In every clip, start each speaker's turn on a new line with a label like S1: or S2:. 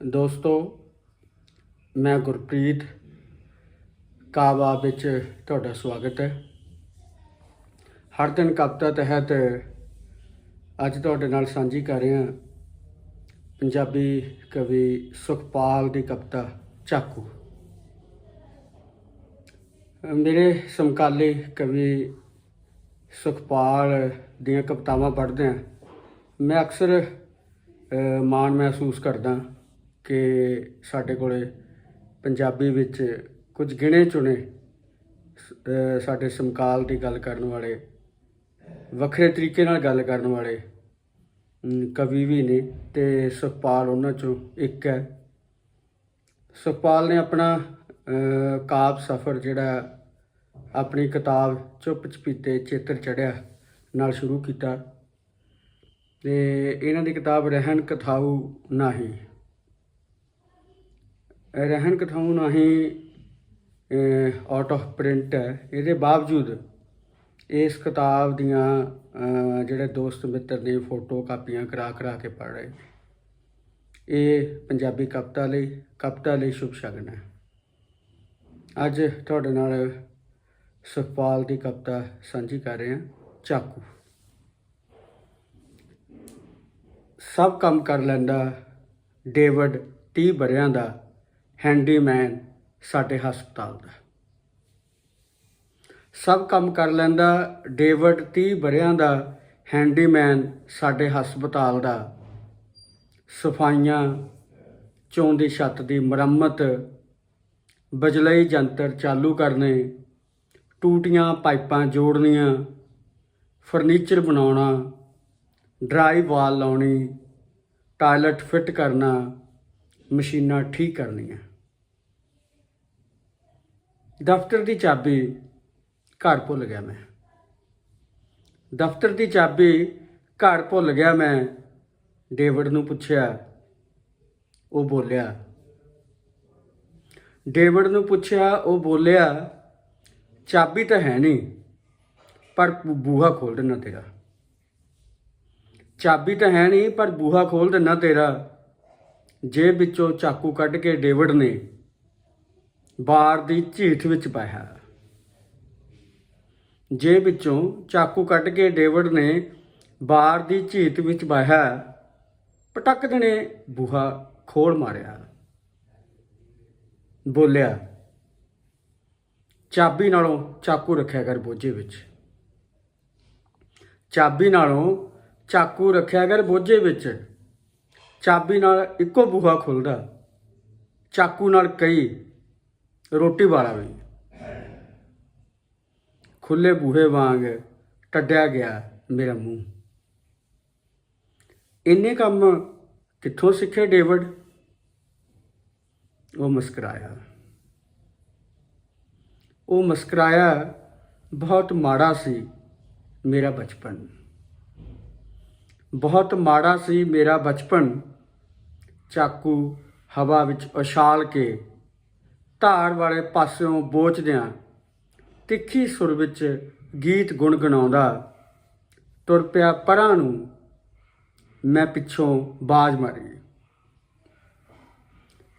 S1: ਦੋਸਤੋ, ਮੈਂ ਗੁਰਪ੍ਰੀਤ ਕਾਵਾ ਵਿੱਚ ਤੁਹਾਡਾ ਸਵਾਗਤ ਹੈ। ਹਰ ਦਿਨ ਕਵਿਤਾ ਤਹਿਤ ਅੱਜ ਤੁਹਾਡੇ ਨਾਲ ਸਾਂਝੀ ਕਰ ਰਿਹਾ ਪੰਜਾਬੀ ਕਵੀ ਸੁਖਪਾਲ ਦੀ ਕਵਿਤਾ ਚਾਕੂ। ਮੇਰੇ ਸਮਕਾਲੀ ਕਵੀ ਸੁਖਪਾਲ ਦੀਆਂ ਕਵਿਤਾਵਾਂ ਪੜ੍ਹਦੇ ਹਾਂ। ਮੈਂ ਅਕਸਰ ਮਾਣ ਮਹਿਸੂਸ ਕਰਦਾ ਕਿ ਸਾਡੇ ਕੋਲੇ ਪੰਜਾਬੀ ਵਿੱਚ ਕੁਝ ਗਿਣੇ ਚੁਣੇ ਸਾਡੇ ਸਮਕਾਲ ਦੀ ਗੱਲ ਕਰਨ ਵਾਲੇ ਵੱਖਰੇ ਤਰੀਕੇ ਨਾਲ ਗੱਲ ਕਰਨ ਵਾਲੇ ਕਵੀ ਵੀ ਨੇ ਤੇ ਸੁਖਪਾਲ ਉਹਨਾਂ ਚੋਂ ਇੱਕ ਹੈ। ਸੁਖਪਾਲ ਨੇ ਆਪਣਾ ਅ, ਸਫ਼ਰ ਜਿਹੜਾ ਆਪਣੀ ਕਿਤਾਬ ਚੁੱਪ ਚਪੀਤੇ ਚੇਤਰ ਚੜਿਆ ਨਾਲ ਸ਼ੁਰੂ ਕੀਤਾ। ਤੇ ਇਹਨਾਂ ਦੀ ਕਿਤਾਬ ਰਹਿਣ ਕਥਾਊ ਨਾਹੀ। ਇਹ ਰਹਿਣ ਕਥਾਊ ਨਾਹੀ ਆਊਟ ਆਫ ਪ੍ਰਿੰਟ ਹੈ। ਇਹਦੇ ਬਾਵਜੂਦ ਇਸ ਕਿਤਾਬ ਦੀਆਂ ਜਿਹੜੇ ਦੋਸਤ ਮਿੱਤਰ ਨੇ ਫੋਟੋ ਕਾਪੀਆਂ ਕਰਾ ਕਰਾ ਕੇ ਪੜ੍ਹ ਰਹੇ ਇਹ ਪੰਜਾਬੀ ਕਵਿਤਾ ਲਈ ਕਵਿਤਾ ਲਈ ਸ਼ੁਭ ਸ਼ਗਨ ਹੈ। ਅੱਜ ਤੁਹਾਡੇ ਨਾਲ ਸੁਖਪਾਲ ਦੀ ਕਵਿਤਾ ਸਾਂਝੀ ਕਰ ਰਹੇ ਹਾਂ, ਚਾਕੂ। ਸਭ ਕੰਮ ਕਰ ਲੈਂਦਾ ਡੇਵਿਡ 30 ਬਰਿਆਂ ਦਾ ਹੈਂਡੀਮੈਨ ਸਾਡੇ ਹਸਪਤਾਲ ਦਾ। ਸਭ ਕੰਮ ਕਰ ਲੈਂਦਾ, ਡੇਵਿਡ 30 ਬਰਿਆਂ ਦਾ ਹੈਂਡੀਮੈਨ ਸਾਡੇ ਹਸਪਤਾਲ ਦਾ। ਸਫਾਈਆਂ, ਚੋਂ ਦੀ ਛੱਤ ਦੀ ਮੁਰੰਮਤ ਬਜਲਈ ਜੰਤਰ ਚਾਲੂ ਕਰਨੇ, ਟੂਟੀਆਂ ਪਾਈਪਾਂ ਜੋੜਨੀਆਂ, ਫਰਨੀਚਰ ਬਣਾਉਣਾ ਡਰਾਈ ਵਾਲ ਲਾਉਣੀ, ਟਾਇਲਟ ਫਿੱਟ ਕਰਨਾ, ਮਸ਼ੀਨਾਂ ਠੀਕ ਕਰਨੀਆਂ। ਦਫ਼ਤਰ ਦੀ ਚਾਬੀ ਘਰ ਭੁੱਲ ਗਿਆ ਮੈਂ। ਦਫ਼ਤਰ ਦੀ ਚਾਬੀ ਘਰ ਭੁੱਲ ਗਿਆ ਮੈਂ, ਡੇਵਿਡ ਨੂੰ ਪੁੱਛਿਆ, ਉਹ ਬੋਲਿਆ। ਡੇਵਿਡ ਨੂੰ ਪੁੱਛਿਆ, ਉਹ ਬੋਲਿਆ, ਚਾਬੀ ਤਾਂ ਹੈ ਨਹੀਂ, ਪਰ ਬੂਹਾ ਖੋਲ ਦੇਣਾ ਤੇਰਾ। ਚਾਬੀ ਤਾਂ ਹੈ ਨਹੀਂ, ਪਰ ਬੂਹਾ ਖੋਲ ਦੇਣਾ ਤੇਰਾ। ਜੇਬ ਵਿੱਚੋਂ ਚਾਕੂ ਕੱਢ ਕੇ ਡੇਵਿਡ ਨੇ ਬਾਰ ਦੀ ਝੀਠ ਵਿੱਚ ਪਾਇਆ ਜੇ ਵਿੱਚੋਂ ਚਾਕੂ ਕੱਢ ਕੇ ਡੇਵਿਡ ਨੇ ਬਾਰ ਦੀ ਝੀਠ ਵਿੱਚ ਪਾਇਆ ਪਟਕ ਦੇਣੇ ਬੂਹਾ ਖੋਲ ਮਾਰਿਆ। ਬੋਲਿਆ, ਚਾਬੀ ਨਾਲੋਂ ਚਾਕੂ ਰੱਖਿਆ ਕਰ ਬੋਝੇ ਵਿੱਚ। ਚਾਬੀ ਨਾਲੋਂ ਚਾਕੂ ਰੱਖਿਆ ਕਰ ਬੋਝੇ ਵਿੱਚ। ਚਾਬੀ ਨਾਲ ਇੱਕੋ ਬੂਹਾ ਖੁੱਲਦਾ। ਚਾਕੂ ਨਾਲ ਕਈ ਰੋਟੀ ਵਾਲਾ ਵੀ। ਖੁੱਲੇ ਬੂਹੇ ਵਾਂਗ ਟੱਡਿਆ ਗਿਆ ਮੇਰਾ ਮੂੰਹ। ਇੰਨੇ ਕੰਮ ਕਿੱਥੋਂ ਸਿੱਖੇ ਡੇਵਿਡ? ਉਹ ਮੁਸਕਰਾਇਆ। ਉਹ ਮੁਸਕਰਾਇਆ, ਬਹੁਤ ਮਾੜਾ ਸੀ ਮੇਰਾ ਬਚਪਨ। ਬਹੁਤ ਮਾੜਾ ਸੀ ਮੇਰਾ ਬਚਪਨ, ਚਾਕੂ ਹਵਾ ਵਿੱਚ ਉਛਾਲ ਕੇ ਧਾਰ ਵਾਲੇ ਪਾਸਿਓਂ ਬੋਚਦਿਆਂ ਤਿੱਖੀ ਸੁਰ ਵਿੱਚ ਗੀਤ ਗੁੰਗਣਾਉਂਦਾ ਤੁਰ ਪਿਆ ਪਰਾਂ ਨੂੰ, ਮੈਂ ਪਿੱਛੋਂ ਬਾਜ਼ ਮਾਰੀ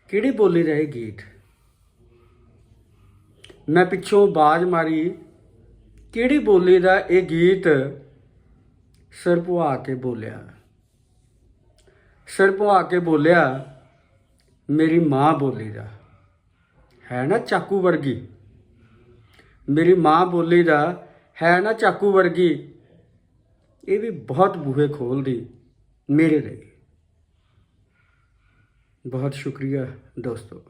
S1: ਕਿਹੜੀ ਬੋਲੀ ਰਹੇ ਗੀਤ? ਮੈਂ ਪਿੱਛੋਂ ਬਾਜ਼ ਮਾਰੀ ਕਿਹੜੀ ਬੋਲੀ ਦਾ ਇਹ ਗੀਤ ਸਿਰ ਪੁਆ ਕੇ ਬੋਲਿਆ? ਸਿਰ ਪੁਆ ਕੇ ਬੋਲਿਆ, ਮੇਰੀ ਮਾਂ ਬੋਲੀ ਦਾ। ਹੈ ਨਾ ਚਾਕੂ ਵਰਗੀ। ਮੇਰੀ ਮਾਂ ਬੋਲੀ ਦਾ ਹੈ ਨਾ ਚਾਕੂ ਵਰਗੀ, ਇਹ ਵੀ ਬਹੁਤ ਬੂਹੇ ਖੋਲਦੀ, ਮੇਰੇ ਲਈ। ਬਹੁਤ ਸ਼ੁਕਰੀਆ ਦੋਸਤੋ।